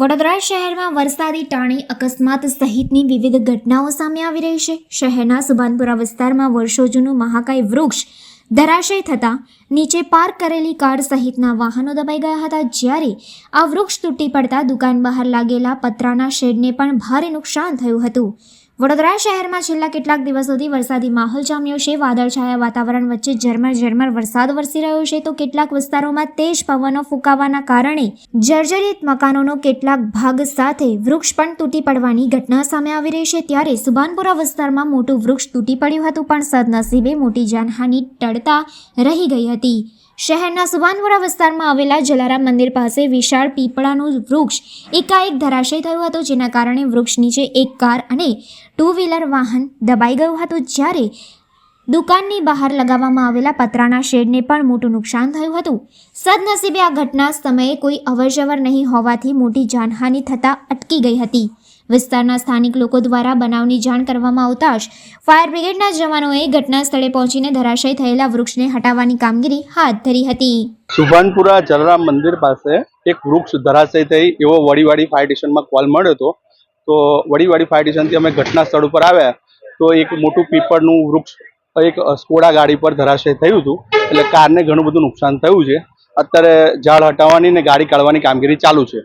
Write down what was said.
વડોદરા શહેરમાં વરસાદી ટાણી અકસ્માત સહિતની વિવિધ ઘટનાઓ સામે આવી રહી છે. શહેરના સુભાનપુરા વિસ્તારમાં વર્ષો જૂનું મહાકાય વૃક્ષ ધરાશય થતાં નીચે પાર્ક કરેલી કાર સહિતના વાહનો દબાઈ ગયા હતા. જ્યારે આ વૃક્ષ તૂટી પડતા દુકાન બહાર લાગેલા પતરાના શેડને પણ ભારે નુકસાન થયું હતું. વડોદરા શહેરમાં છેલ્લા કેટલાક દિવસોથી વરસાદી માહોલ જામ્યો છે. વાદળછાયા વાતાવરણ વચ્ચે ઝરમર ઝરમર વરસાદ વરસી રહ્યો છે. તો કેટલાક વિસ્તારોમાં તેજ પવનો ફૂંકાવાના કારણે જર્જરિત મકાનોનો કેટલાક ભાગ સાથે વૃક્ષ પણ તૂટી પડવાની ઘટના સામે આવી રહી છે. ત્યારે સુભાનપુરા વિસ્તારમાં મોટું વૃક્ષ તૂટી પડ્યું હતું, પણ સદનસીબે મોટી જાનહાનિ ટળતા રહી ગઈ હતી. શહેરના સુભાનપુરા વિસ્તારમાં આવેલા જલારામ મંદિર પાસે વિશાળ પીપળાનું વૃક્ષ, એકાએક ધરાશય થયું હતું, જેના કારણે વૃક્ષ નીચે એક કાર અને ટુ વ્હીલર વાહન દબાઈ ગયું હતું, જ્યારે દુકાનની બહાર લગાવવામાં આવેલા પતરાના શેડને પણ મોટું નુકસાન થયું હતું. સદનસીબે આ ઘટના સમયે કોઈ અવરજવર નહીં હોવાથી મોટી જાનહાનિ થતાં અટકી ગઈ હતી. વિસ્તારના સ્થાનિક લોકો દ્વારા બનાવની જાણ કરવામાં આવતા જ ફાયર બ્રિગેડના જવાનોએ ઘટના સ્થળે પહોંચીને ધરાશય થયેલા વૃક્ષને હટાવવાની કામગીરી હાથ ધરી હતી. સુભાનપુરા જલારામ મંદિર પાસે એક વૃક્ષ ધરાશય થઈ એવો વડીવાડી ફાયર સ્ટેશનમાં કોલ મળ્યો હતો. તો વડીવાડી ફાયર સ્ટેશનથી અમે ઘટના સ્થળ ઉપર આવ્યા. તો એક મોટું પીપળનું વૃક્ષ, એક સ્કોડા ગાડી પર ધરાશય થયું હતું. એટલે કારને ઘણું બધું નુકસાન થયું છે. અત્યારે ઝાડ હટાવવાની ને ગાડી કાઢવાની કામગીરી ચાલુ છે.